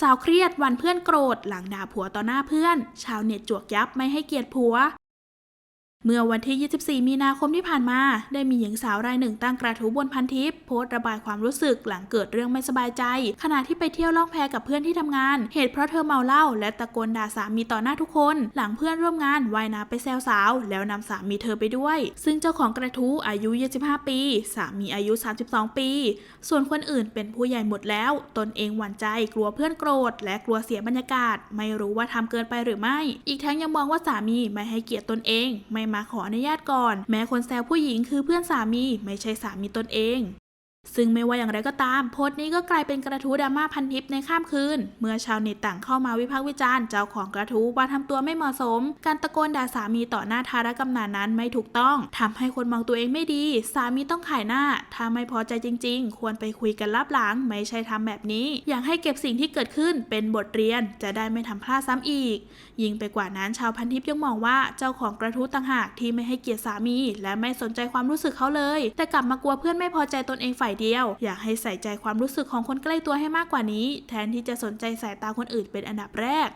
สาวเครียดวันเพื่อนโกรธหลังด่าผัวต่อหน้าเพื่อน ชาวเน็ตจวกยับไม่ให้เกียรติผัว เมื่อวันที่ 24 มีนาคมที่ผ่านมา ได้มีหญิงสาวรายหนึ่งตั้งกระทู้บนพันทิปโพสต์ระบายความรู้สึกหลังเกิดเรื่องไม่สบายใจ ขณะที่ไปเที่ยวล่องแพกับเพื่อนที่ทำงาน เหตุเพราะเธอเมาเหล้าและตะโกนด่าสามีต่อหน้าทุกคน หลังเพื่อนร่วมงานว่ายน้ำไปแซวสาว แล้วนำสามีเธอไปด้วย ซึ่งเจ้าของกระทู้อายุ 25 ปี สามีอายุ 32 ปี ส่วนคนอื่นเป็นผู้ใหญ่หมดแล้ว ตนเองหวั่นใจกลัวเพื่อนโกรธ และกลัวเสียบรรยากาศ ไม่รู้ว่าทำเกินไปหรือไม่ อีกทั้งยังมองว่าสามีไม่ให้เกียรติตนเองไม่มาขออนุญาตก่อน แม้คนแซวผู้หญิงคือเพื่อนสามีไม่ใช่สามีตนเอง ซึ่งไม่ว่าอย่างไรก็ตาม โพสต์นี้ก็กลายเป็นกระทู้ดราม่าพันทิปในข้ามคืน เมื่อชาวเน็ตต่างเข้ามาวิพากษ์วิจารณ์เจ้าของกระทู้ว่าทำตัวไม่เหมาะสม การตะโกนด่าสามีต่อหน้าทารกำนันนั้นไม่ถูกต้องทำให้คนมองตัวเองไม่ดี สามีต้องขายหน้า ถ้าไม่พอใจจริง ๆ ควรไปคุยกันลับหลัง ไม่ใช่ทำแบบนี้ อยากให้เก็บสิ่งที่เกิดขึ้นเป็นบทเรียนจะได้ไม่ทำพลาดซ้ำอีก ยิ่งไปกว่านั้นชาวพันทิปยังมองว่าเจ้าของกระทู้ต่างหากที่ไม่ให้เกียรติสามี และไม่สนใจความรู้สึกเขาเลย แต่กลับมากลัวเพื่อนไม่พอใจตนเองฝ่ายเดียว อยากให้ใส่ใจความรู้สึกของคนใกล้ตัวให้มากกว่านี้ แทนที่จะสนใจสายตาคนอื่นเป็นอันดับแรก